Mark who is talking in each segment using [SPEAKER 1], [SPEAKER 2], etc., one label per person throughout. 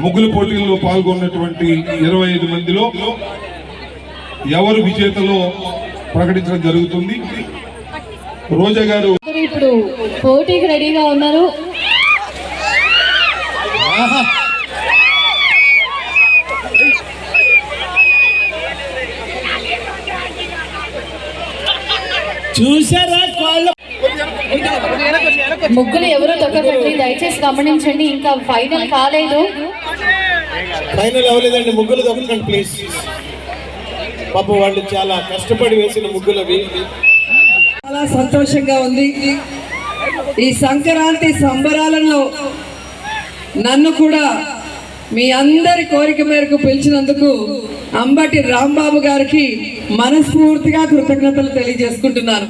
[SPEAKER 1] ముగ్గుల పోటీల్లో పాల్గొన్నటువంటి ఇరవై ఐదు మందిలో ఎవరు విజేతలో ప్రకటించడం జరుగుతుంది? రోజా గారు.
[SPEAKER 2] ఇప్పుడు పోటీకి రెడీగా ఉన్నారు.
[SPEAKER 3] చూసారా
[SPEAKER 2] ముగ్గులు ఎవరు తొక్కకండి దయచేసి గమనించండి ఇంకా ఫైనల్ కాలేదు.
[SPEAKER 3] ఫైనల్ అవ్వలేదండి ముగ్గులు దొక్కకండి ప్లీజ్. పాప వాళ్ళు చాలా కష్టపడి వేసిన ముగ్గులు
[SPEAKER 4] చాలా సంతోషంగా ఉంది. ఈ సంక్రాంతి సంబరాలను నన్ను కూడా మీ అందరి కోరిక మేరకు పిలిచినందుకు అంబటి రాంబాబు గారికి మనస్ఫూర్తిగా కృతజ్ఞతలు తెలియజేసుకుంటున్నాను.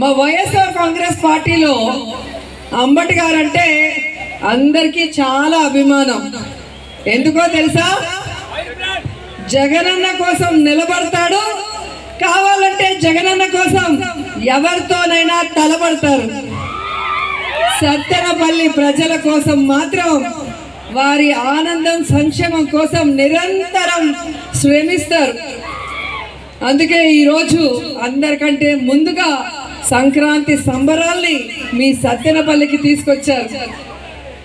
[SPEAKER 4] మా వైఎస్ఆర్ కాంగ్రెస్ పార్టీలో అంబటి గారంటే అందరికీ చాలా అభిమానం. ఎందుకో తెలుసా? జగనన్న కోసం నిలబడతాడు. కావాలంటే జగనన్న కోసం ఎవరితోనైనా తలబడతారు సత్తెనపల్లి ప్రజల కోసం మాత్రం వారి ఆనందం సంక్షేమం కోసం నిరంతరం శ్రమిస్తారు. అందుకే ఈరోజు అందరికంటే ముందుగా సంక్రాంతి సంబరాల్ని మీ సత్యనపల్లికి తీసుకొచ్చారు.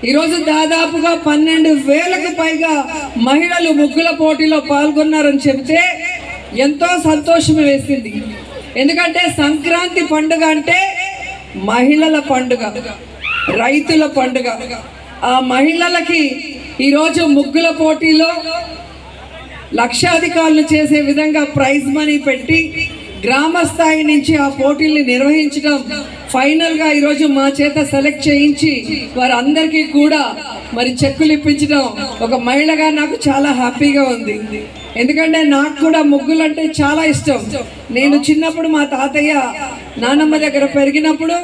[SPEAKER 4] ఈరోజు దాదాపుగా పన్నెండు వేలకు పైగా మహిళలు ముగ్గుల పోటీలో పాల్గొన్నారని చెబితే ఎంతో సంతోషం వేసింది. ఎందుకంటే సంక్రాంతి పండుగ అంటే మహిళల పండుగ రైతుల పండుగ. ఆ మహిళలకి ఈరోజు ముగ్గుల పోటీలో లక్షాధికారులు చేసే విధంగా ప్రైజ్ మనీ పెట్టి గ్రామ స్థాయి నుంచి ఆ పోటీల్ని నిర్వహించడం ఫైనల్గా ఈరోజు మా చేత సెలెక్ట్ చేయించి వారందరికీ కూడా మరి చెక్కులు ఇప్పించడం ఒక మహిళగా నాకు చాలా హ్యాపీగా ఉంది. ఎందుకంటే నాకు కూడా ముగ్గులు అంటే చాలా ఇష్టం. నేను చిన్నప్పుడు మా తాతయ్య నానమ్మ దగ్గర పెరిగినప్పుడు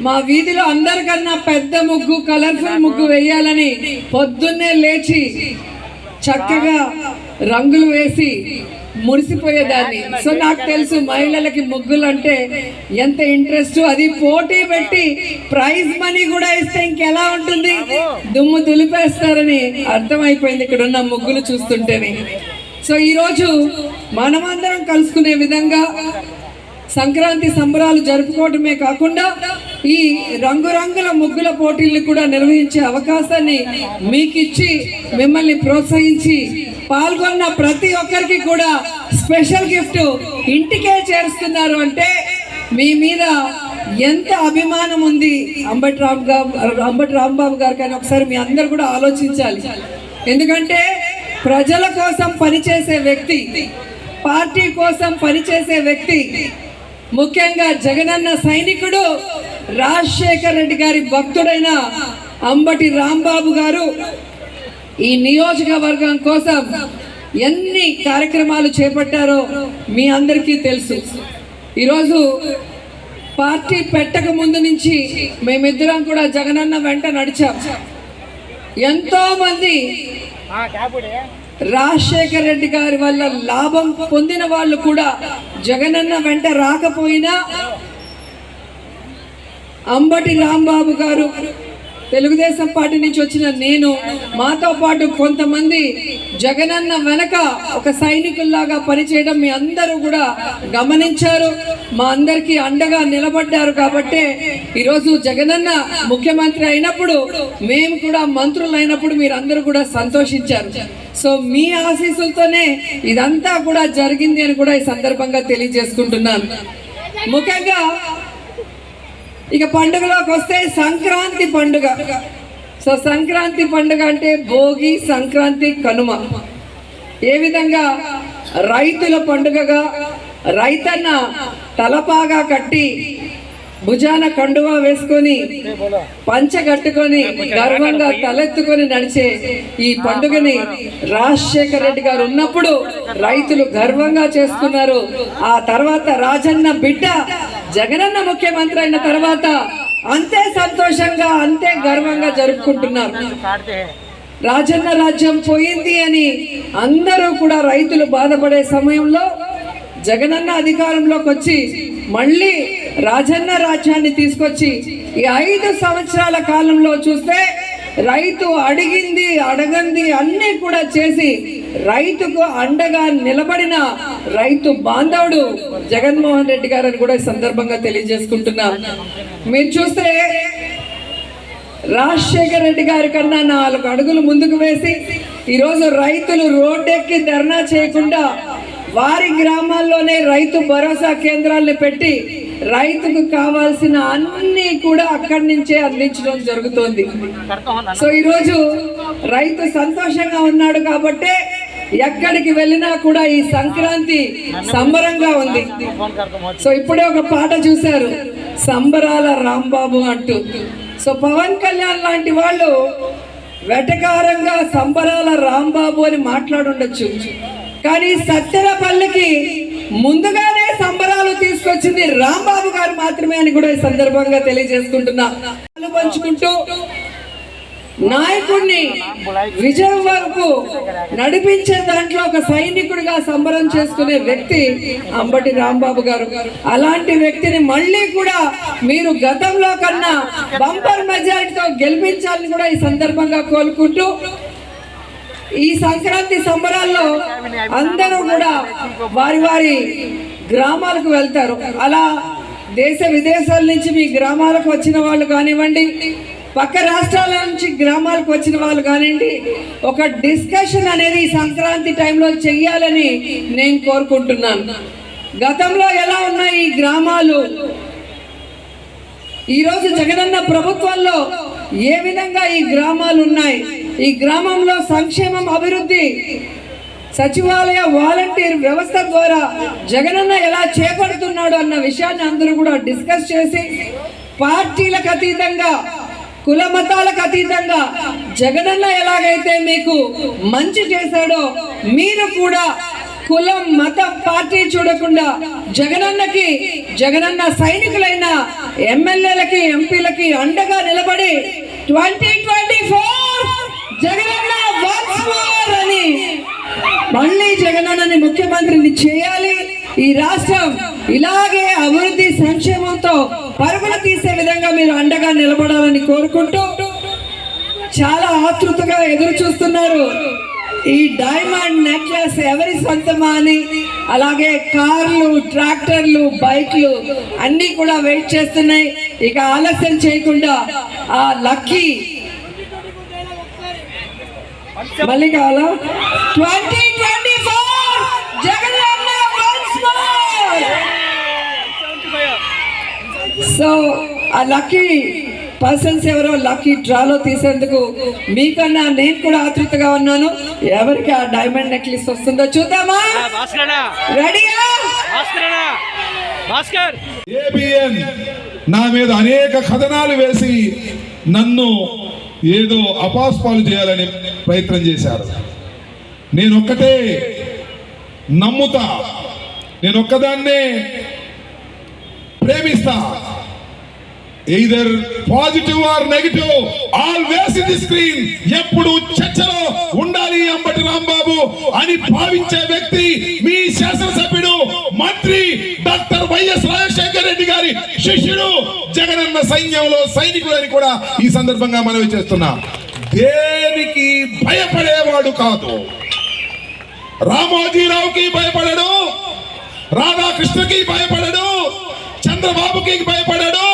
[SPEAKER 4] మా వీధిలో అందరికన్నా పెద్ద ముగ్గు కలర్ఫుల్ ముగ్గు వేయాలని పొద్దున్నే లేచి చక్కగా రంగులు వేసి మురిసిపోయేదాన్ని. సో నాకు తెలుసు మహిళలకి ముగ్గులు అంటే ఎంత ఇంట్రెస్ట్. అది పోటీ పెట్టి ప్రైజ్ మనీ కూడా ఇస్తే ఇంకెలా ఉంటుంది? దుమ్ము దులిపేస్తారని అర్థమైపోయింది ఇక్కడ ఉన్న ముగ్గులు చూస్తుంటేనే. సో ఈరోజు మనమందరం కలుసుకునే విధంగా సంక్రాంతి సంబరాలు జరుపుకోవడమే కాకుండా ఈ రంగురంగుల ముగ్గుల పోటీల్ని కూడా నిర్వహించే అవకాశాన్ని మీకిచ్చి మిమ్మల్ని ప్రోత్సహించి పాల్గొన్న ప్రతి ఒక్కరికి కూడా స్పెషల్ గిఫ్ట్ ఇంటికే చేరుస్తున్నారు అంటే మీ మీద ఎంత అభిమానం ఉంది అంబటి రామ్ గారు అంబటి రాంబాబు గారు కానీ ఒకసారి మీ అందరు కూడా ఆలోచించాలి. ఎందుకంటే ప్రజల కోసం పనిచేసే వ్యక్తి పార్టీ కోసం పనిచేసే వ్యక్తి ముఖ్యంగా జగనన్న సైనికుడు రాజశేఖర్ రెడ్డి గారి భక్తుడైన అంబటి రాంబాబు గారు. ఈ నియోజకవర్గం కోసం ఎన్ని కార్యక్రమాలు చేపట్టారో మీ అందరికీ తెలుసు. ఈరోజు పార్టీ పెట్టక ముందు నుంచి మేమిద్దరం కూడా జగనన్న వెంట నడిచాం. ఎంతో మంది రాజశేఖర్ రెడ్డి గారి వల్ల లాభం పొందిన వాళ్ళు కూడా జగనన్న వెంట రాకపోయినా అంబటి రాంబాబు గారు తెలుగుదేశం పార్టీ నుంచి వచ్చిన నేను మాతో పాటు కొంతమంది జగనన్న వెనక ఒక సైనికుల్లాగా పనిచేయడం మీ అందరూ కూడా గమనించారు. మా అందరికీ అండగా నిలబడ్డారు కాబట్టే ఈరోజు జగనన్న ముఖ్యమంత్రి అయినప్పుడు మేము కూడా మంత్రులు అయినప్పుడు మీరందరూ కూడా సంతోషించారు. సో మీ ఆశీస్సులతోనే ఇదంతా కూడా జరిగింది అని కూడా ఈ సందర్భంగా తెలియజేసుకుంటున్నాను. ముఖ్యంగా ఇక పండుగలోకి వస్తే సంక్రాంతి పండుగ. సో సంక్రాంతి పండుగ అంటే భోగి సంక్రాంతి కనుమ. ఏ విధంగా రైతుల పండుగగా రైతన్న తలపాగా కట్టి భుజాన కండువా వేసుకొని పంచ కట్టుకొని గర్వంగా తలెత్తుకొని నడిచే ఈ పండుగని రాజశేఖర రెడ్డి గారు ఉన్నప్పుడు రైతులు గర్వంగా చేసుకున్నారు. ఆ తర్వాత రాజన్న బిడ్డ జగనన్న ముఖ్యమంత్రి అయిన తర్వాత అంతే సంతోషంగా అంతే గర్వంగా జరుపుకుంటున్నారు. రాజన్న రాజ్యం పోయింది అని అందరూ కూడా రైతులు బాధపడే సమయంలో జగనన్న అధికారంలోకి వచ్చి మళ్ళీ రాజన్న రాజ్యాన్ని తీసుకొచ్చి ఈ ఐదు సంవత్సరాల కాలంలో చూస్తే రైతు అడిగింది అడగంది అన్నీ కూడా చేసి రైతుకు అండగా నిలబడిన రైతు బాంధవుడు జగన్మోహన్ రెడ్డి గారు అని కూడా ఈ సందర్భంగా తెలియజేసుకుంటున్నా. మీరు చూస్తే రాజశేఖర రెడ్డి గారి కన్నా నాలుగు అడుగులు ముందుకు వేసి ఈరోజు రైతులు రోడ్డెక్కి ధర్నా చేయకుండా వారి గ్రామాల్లోనే రైతు భరోసా కేంద్రాలను పెట్టి రైతుకు కావాల్సిన అన్ని కూడా అక్కడి నుంచే అందించడం జరుగుతోంది. సో ఈరోజు రైతు సంతోషంగా ఉన్నాడు కాబట్టే ఎక్కడికి వెళ్ళినా కూడా ఈ సంక్రాంతి సంబరంగా ఉంది. సో ఇప్పుడే ఒక పాట చూశారు సంబరాల రాంబాబు అంటూ. సో పవన్ కళ్యాణ్ లాంటి వాళ్ళు వెటకారంగా సంబరాల రాంబాబు అని మాట్లాడుండొచ్చు. కానీ సత్తెనపల్లికి ముందుగానే సంబరాలు తీసుకొచ్చింది రాంబాబు గారు మాత్రమే అని కూడా ఈ సందర్భంగా తెలియజేసుకుంటున్నా. పంచుకుంటూ నాయకుడిని విజయం వరకు నడిపించే దాంట్లో ఒక సైనికుడిగా సంబరం చేసుకునే వ్యక్తి అంబటి రాంబాబు గారు. అలాంటి వ్యక్తిని మళ్ళీ కూడా మీరు గతంలో కన్నా బంపర్ మెజారిటీతో గెలిపించాలని కూడా ఈ సందర్భంగా కోరుకుంటూ ఈ సంక్రాంతి సంబరాల్లో అందరూ కూడా వారి వారి గ్రామాలకు వెళ్తారు. అలా దేశ విదేశాల నుంచి మీ గ్రామాలకు వచ్చిన వాళ్ళు కానివ్వండి పక్క రాష్ట్రాల నుంచి గ్రామాలకు వచ్చిన వాళ్ళు కానివ్వండి ఒక డిస్కషన్ అనేది ఈ సంక్రాంతి టైంలో చెయ్యాలని నేను కోరుకుంటున్నాను. గతంలో ఎలా ఉన్నాయి ఈ గ్రామాలు? ఈరోజు జగనన్న ప్రభుత్వంలో ఏ విధంగా ఈ గ్రామాలు ఉన్నాయి? ఈ గ్రామంలో సంక్షేమం అభివృద్ధి సచివాలయ వాలంటీర్ వ్యవస్థ ద్వారా జగనన్న ఎలా చేపడుతున్నాడు అన్న విషయాన్ని అందరూ కూడా డిస్కస్ చేసి పార్టీలకు అతీతంగా కుల మతాలకు అతీతంగా జగనన్న ఎలాగైతే మీకు మంచి చేశాడో మీరు కూడా కులం మతం పార్టీ చూడకుండా జగనన్నకి జగనన్న సైనికులైన ఎమ్మెల్యేలకి ఎంపీలకి అండగా నిలబడి ట్వంటీ ట్వంటీ ఫోర్ జగనన్న once more అని మళ్ళీ జగనన్నని ముఖ్యమంత్రిని చేయాలి. ఈ రాష్ట్రం ఇలాగే అభివృద్ధి సంక్షేమంతో పరుగులు తీసే విధంగా మీరు అండగా నిలబడాలని కోరుకుంటూ చాలా ఆతృతగా ఎదురు చూస్తున్నారు. ఈ డైమండ్ నెక్లెస్ ఎవరి సొంతమా అని? అలాగే కార్లు ట్రాక్టర్లు బైక్లు అన్నీ కూడా వెయిట్ చేస్తున్నాయి. ఇక ఆలస్యం చేయకుండా ఆ లక్కీ మళ్ళీ కావాలా? ట్వంటీ ట్వంటీ ఫోర్ జగనన్న once more. సో ఆ లక్కీ పర్సన్స్ ఎవరో లక్కీ డ్రాలో తీసేందుకు మీకన్నా నేను కూడా ఆతృతగా ఉన్నాను. ఎవరికి ఆ డైమండ్ నెక్లెస్ వస్తుందో చూద్దామా? రెడీయా
[SPEAKER 5] భాస్కర్
[SPEAKER 1] ఏబిఎన్ నా మీద అనేక కథనాలు వేసి నన్ను ఏదో అపాస్పాలు చేయాలని ప్రయత్నం చేశారు. నేను ఒక్కటే నమ్ముతా. నేను ఒక్కదాన్నే ప్రేమిస్తా. Either positive or negative always in the screen ఎప్పుడు చర్చలో ఉండాలి అంబటి రాంబాబు అని భావించే వ్యక్తి మీ శాసనసభ్యుడు మంత్రి డాక్టర్ వైఎస్ రాజశేఖర రెడ్డి గారి శిష్యుడు జగనన్న సైన్యంలో సైనికుడు అని కూడా ఈ సందర్భంగా మనవి చేస్తున్నా. దేనికి భయపడేవాడు కాదు. రామోజీరావుకి భయపడడు రాధాకృష్ణకి భయపడడు చంద్రబాబుకి భయపడడు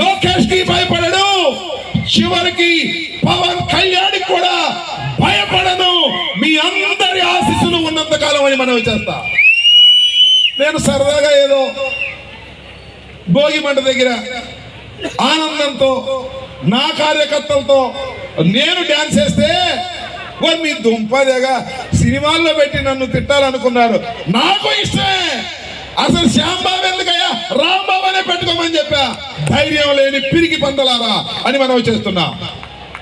[SPEAKER 1] లోకేష్కి భయపడడు చివరికి పవన్ కళ్యాణ్ కూడా భయపడను. మీ అందరి ఆశీస్సులు ఉన్నంత కాలం అని మనం చేస్తా. నేను సరదాగా ఏదో భోగి మంట దగ్గర ఆనందంతో నా కార్యకర్తలతో నేను డ్యాన్స్ చేస్తే మీ దుంపదేగా సినిమాల్లో పెట్టి నన్ను తిట్టాలనుకున్నారు. నాకు ఇష్టమే. అసలు శ్యాంబాబు ఎందుకయ్యా? రాంబాబు అనే పెట్టుకోమని చెప్పా. ధైర్యం లేని పిరికి పందలారా అని మనం చేస్తున్నా.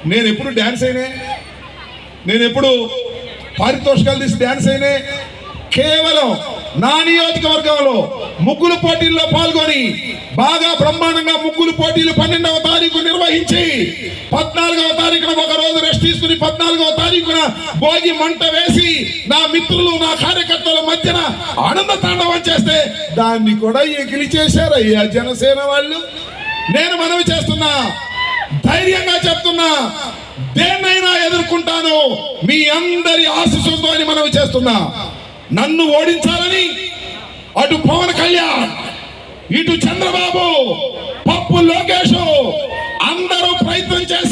[SPEAKER 1] నేను ఎప్పుడు డ్యాన్స్ అయినే నేను ఎప్పుడు పారితోషికాలు తీసి డ్యాన్స్ అయినే కేవలం నా నియోజకవర్గంలో ముగ్గులు పోటీల్లో పాల్గొని బాగా బ్రహ్మాండంగా ముగ్గులు పోటీలు పన్నెండవ తారీఖు పద్నాలుగవ తారీఖున ఒక రోజు రెస్ట్ తీసుకుని పద్నాలుగవ తారీఖున భోగి మంట వేసి నా మిత్రులు నా కార్యకర్తల మధ్యన ఆనంద తాండవం చేస్తే దాన్ని కూడా ఎగిలి చేశారయ్యా జనసేన వాళ్ళు. నేను మనవి చేస్తున్నా ధైర్యంగా చెప్తున్నా దేన్నైనా ఎదుర్కొంటాను మీ అందరి ఆశీస్సులతో అని మనవి చేస్తున్నా. నన్ను ఓడించాలని అటు పవన్ కళ్యాణ్ ఇటు చంద్రబాబు పప్పు లోకేష్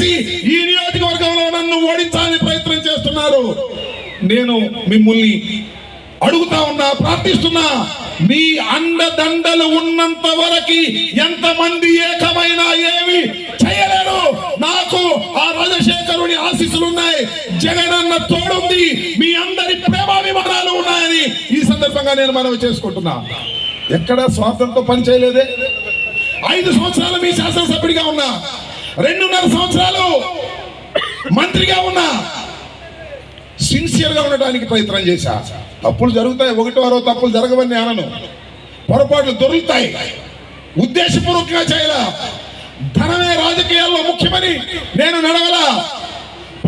[SPEAKER 1] చేసి ఈ నియోజకవర్గంలో నన్ను ఓడించాలని ప్రయత్నం చేస్తున్నారు. నేను మిమ్మల్ని అడుగుతా ఉన్నా ప్రార్థిస్తున్నా మీ అండదండలు ఉన్నంత వరకు ఎంతమంది ఏకమైనా ఏమి చేయలేరు. నాకు ఆ రాజశేఖరుని ఆశీస్సులు ఉన్నాయి. జగనన్న తోడుంది. మీ అందరి ప్రేమాభిమానాలు ఉన్నాయని ఈ సందర్భంగా నేను మనవి చేసుకుంటున్నా. ఎక్కడ స్వార్థంతో పని చేయలేదే. ఐదు సంవత్సరాలు మీ శాసనసభ్యుడిగా ఉన్నా. రెండున్నర సంవత్సరాలు మంత్రిగా ఉన్నా సిన్సియర్గా ఉండడానికి ప్రయత్నం చేశా. తప్పులు జరుగుతాయి ఒకటి వారో తప్పులు జరగవని అనను. పొరపాట్లు దొరుకుతాయి. ఉద్దేశపూర్వకంగా చేయాల? ధనమే రాజకీయాల్లో ముఖ్యమని నేను నడవలా?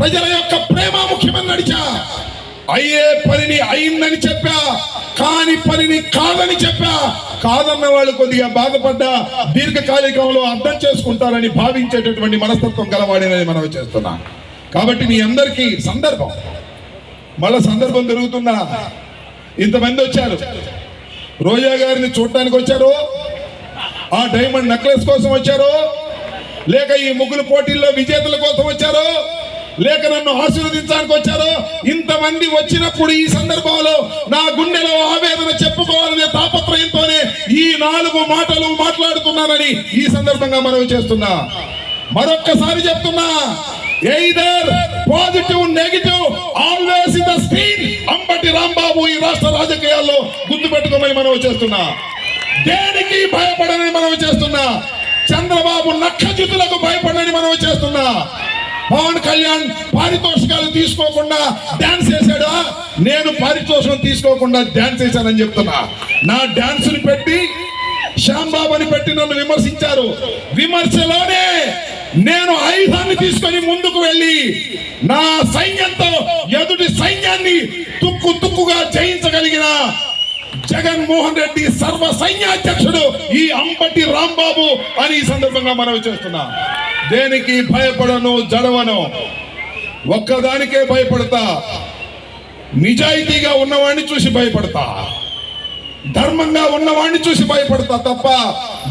[SPEAKER 1] ప్రజల యొక్క ప్రేమ ముఖ్యమని నడిచా? అయ్యే పనిని అయిందని చెప్పా కాని పనిని కాదని చెప్పా. కాదన్న వాళ్ళు కొద్దిగా బాధపడ్డా దీర్ఘకాలికంలో అర్థం చేసుకుంటారని భావించేటటువంటి మనస్తత్వం గలవాడినని మనం చేస్తున్నా. కాబట్టి మీ అందరికీ సందర్భం. మళ్ళా సందర్భం జరుగుతుందా ఇంతమంది వచ్చారు. రోజా గారిని చూడటానికి వచ్చారు? ఆ డైమండ్ నెక్లెస్ కోసం వచ్చారు? లేక ఈ ముగ్గులు పోటీల్లో విజేతల కోసం వచ్చారు? లేక నన్ను ఆశీర్వదించడానికి వచ్చారు? ఇంతమంది వచ్చినప్పుడు ఈ సందర్భంలో నా గుండెలో ఆవేదన చెప్పుకోవాలనే తాపత్రయంతోనే ఈ నాలుగు మాటలు మాట్లాడుతున్నానని ఈ సందర్భంగా మనవి చేస్తున్నా. మరొక్కసారి చెప్తున్నా either positive negative always in the screen Ambati Rambabu ఈ రాష్ట్ర రాజకీయాల్లో గుర్తు పెట్టుకోమని మనం చేస్తున్నా. దేనికి భయపడని మనవి చేస్తున్నా? చంద్రబాబు నక్కజితులకు భయపడని మనవి చేస్తున్నా. పవన్ కళ్యాణ్ పారితోషికాలు తీసుకోకుండా డాన్స్ చేశాడా? నేను పారితోషికం తీసుకోకుండా డాన్స్ చేశానని చెప్తున్నా. నా డాన్స్ని పెట్టి శ్యాంబాబు అని పెట్టి నన్ను విమర్శించారు. విమర్శలోనే నేను ఆయుధాన్ని తీసుకొని ముందుకు వెళ్ళి నా సైన్యంతో ఎదుటి సైన్యాన్ని తుక్కు తుక్కుగా జయించగలిగిన జగన్మోహన్ రెడ్డి సర్వ సైన్యాధ్యక్షుడు ఈ అంబటి రాంబాబు అని ఈ సందర్భంగా మనవి చేస్తున్నా. దేనికి భయపడను జడవను? ఒక్కదానికే భయపడతా. నిజాయితీగా ఉన్నవాడిని చూసి భయపడతా. ధర్మంగా ఉన్నవాడిని చూసి భయపడతా తప్ప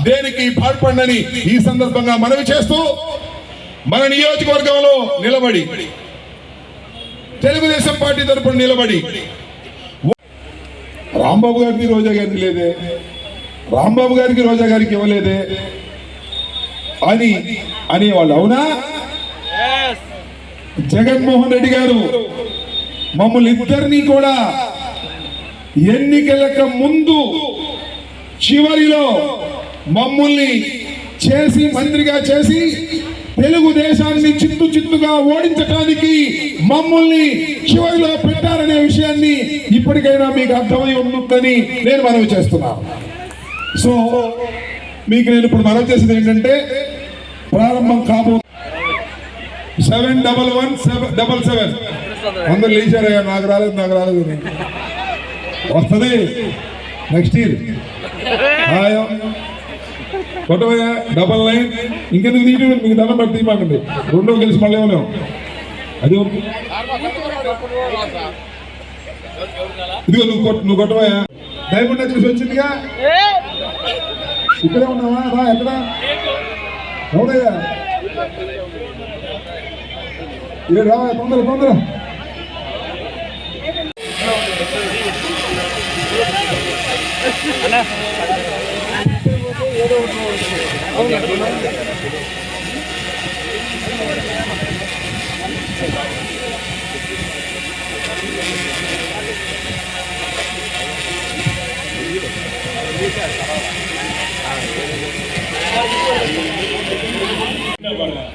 [SPEAKER 1] దేనికి పాల్పడని ఈ సందర్భంగా మనవి చేస్తూ మన నియోజకవర్గంలో నిలబడి తెలుగుదేశం పార్టీ తరపున నిలబడి రాంబాబు గారికి రోజా గారికి లేదే. రాంబాబు గారికి రోజా గారికి ఇవ్వలేదే. అని అనేవాళ్ళు. అవునా? జగన్మోహన్ రెడ్డి గారు మమ్మల్ని ఇద్దరిని కూడా ఎన్నికలకు ముందు చివరిలో మమ్మల్ని చేసి మంత్రిగా చేసి తెలుగుదేశాన్ని చిత్తు చిత్తుగా ఓడించటానికి మమ్మల్ని చివరిలో పెట్టారనే విషయాన్ని ఇప్పటికైనా మీకు అర్థమై ఉంటుందని నేను మనవి చేస్తున్నాను సో మీకు నేను ఇప్పుడు మనవి చేసేది ఏంటంటే ప్రారంభం కాబో seven double one seven double seven. అందరు లేచారయ్యా నాకు రాలేదు నాకు రాలేదు. వస్తుంది. Next year. హాయ్. కొట్టవయ్యా డబల్ నైన్ ఇంకెందుకు తీయడం మీకు దండం పెట్టి తీయమాకండి రెండో కలిసి మళ్ళీ ఏమలేము అది ఇదిగో నువ్వు కొట్టు నువ్వు కొట్టవయ్యా. డైమండ్ నెక్లెస్ వచ్చిందిగా? ఇక్కడే ఉన్నావా? రా ఎక్కడ? అవునయ్యా ఏ రా తొందర తొందర.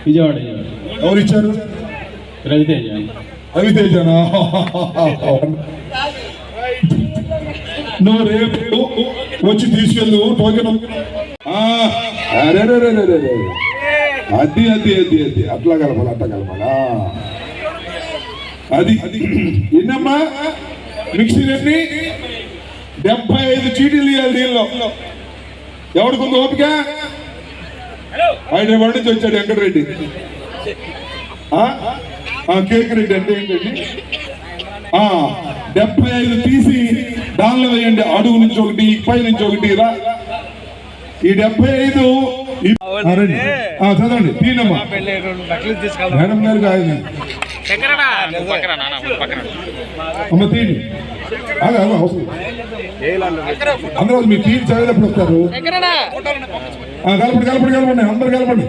[SPEAKER 6] విజయవాడ
[SPEAKER 1] ఎవరు ఇచ్చారు
[SPEAKER 6] రవితేజ.
[SPEAKER 1] రవితేజనా? నువ్వు రేపు వచ్చి తీసుకెళ్ళు టోకెన్ అరే అది అది అది అది అట్లా కలపాలి అట్లా కలపాలా. అది అది. ఎన్నమ్మా? మిక్సీ ఎన్ని డెబ్బై ఐదు చీటీలు ఇవ్వాలి దీనిలో. ఎవరికి ఉంది ఓపిక? హైదరాబాద్ నుంచి వచ్చాడు వెంకటరెడ్డి. ఆ? ఆ, కేక్ రెడ్డి అంటే ఏంటండి? ఆ, డెబ్బై ఐదు తీసి దానిలో వేయండి. అడుగు నుంచి ఒకటి పై నుంచి ఒకటి రా. ఈ డెబ్బై ఐదు చదవండి. తీనమ్మా. మేడం గారు కాదు అమ్మ తీయండి. అదే అదే అవసరం అందరూ మీరు తీసి చదివేటప్పుడు వస్తారు. ఆ, కలపండి కలపండి కలపండి. అందరు కలపండి.